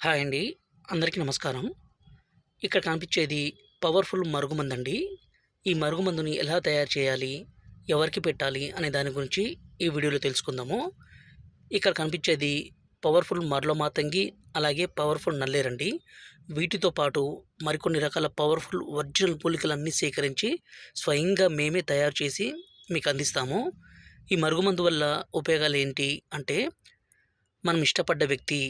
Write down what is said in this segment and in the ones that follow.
Hi అండి. అందరికీ నమస్కారం. ఇక్కడ కనిపించేది పవర్ఫుల్ మరుగుమందండి. ఈ మరుగుమందుని ఎలా తయారు చేయాలి ఎవరికి పెట్టాలి అనే దాని గురించి ఈ వీడియోలో తెలుసుకుందాము. ఇక్కడ కనిపించేది పవర్ఫుల్ మరలో మాతంగి అలాగే పవర్ఫుల్ నల్లేరండి. వీటితో పాటు మరికొన్ని రకాల పవర్ఫుల్ ఒరిజినల్ మూలికలన్నీ సేకరించి స్వయంగా మేమే తయారు చేసి మీకు అందిస్తాము. ఈ మరుగుమందు వల్ల ఉపయోగాలు ఏంటి అంటే మనం ఇష్టపడ్డ వ్యక్తి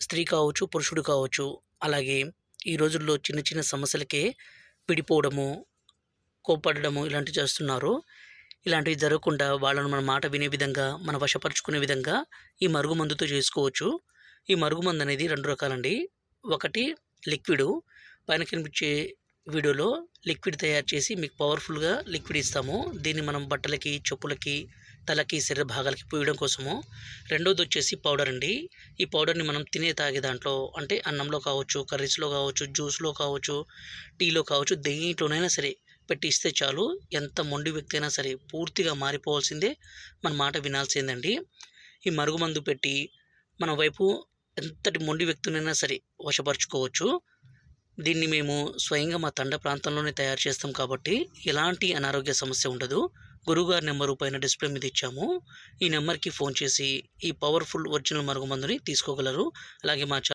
స్త్రీ కావచ్చు పురుషుడు కావచ్చు అలాగే ఈ రోజుల్లో చిన్న చిన్న సమస్యలకే విడిపోవడము కోప్పడము ఇలాంటివి చేస్తున్నారు. ఇలాంటివి జరగకుండా వాళ్ళను మన మాట వినే విధంగా మన వశపరుచుకునే విధంగా ఈ మరుగుమందుతో చేసుకోవచ్చు. ఈ మరుగుమందు అనేది రెండు రకాలండి. ఒకటి లిక్విడ్. పైన కనిపించే వీడియోలో లిక్విడ్ తయారు చేసి మీకు పవర్ఫుల్గా లిక్విడ్ ఇస్తాము. దీన్ని మనం బట్టలకి చెప్పులకి తలకి శరీర భాగాలకి పూయడం కోసము రెండోది వచ్చేసి పౌడర్ అండి. ఈ పౌడర్ని మనం తినే తాగే దాంట్లో అంటే అన్నంలో కావచ్చు కర్రీస్లో కావచ్చు జ్యూస్లో కావచ్చు టీలో కావచ్చు దేంట్లోనైనా సరే పెట్టి ఇస్తే చాలు. ఎంత మొండి వ్యక్తి అయినా సరే పూర్తిగా మారిపోవాల్సిందే మన మాట వినాల్సిందండి. ఈ మరుగుమందు పెట్టి మన వైపు ఎంతటి మొండి వ్యక్తినైనా సరే వశపరుచుకోవచ్చు. దీన్ని మేము స్వయంగా మా తండ ప్రాంతంలోనే తయారు చేస్తాం కాబట్టి ఎలాంటి అనారోగ్య సమస్య ఉండదు. గురువుగారి నెంబరు పైన డిస్ప్లే మీద ఇచ్చాము. ఈ నెంబర్కి ఫోన్ చేసి ఈ పవర్ఫుల్ ఒరిజినల్ మరుగుమందుని తీసుకోగలరు. అలాగే మా